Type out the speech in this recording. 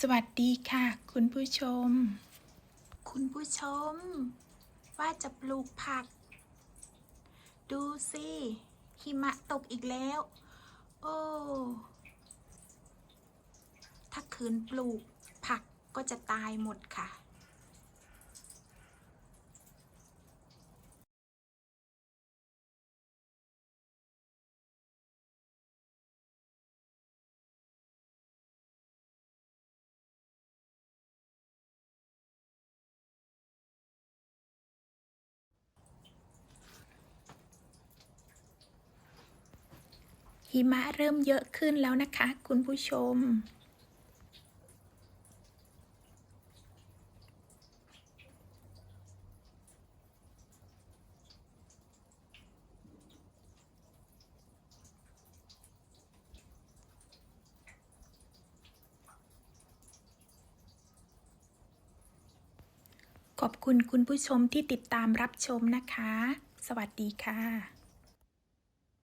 สวัสดีค่ะ คุณผู้ชม คุณผู้ชม ว่าจะปลูกผัก ดูสิหิมะตกอีกแล้ว โอ้ ถ้าคืนปลูกผักก็จะตายหมดค่ะ หิมะเริ่มเยอะขึ้นแล้วนะคะ คุณผู้ชม ขอบคุณคุณผู้ชมที่ติดตามรับชมนะคะ สวัสดีค่ะ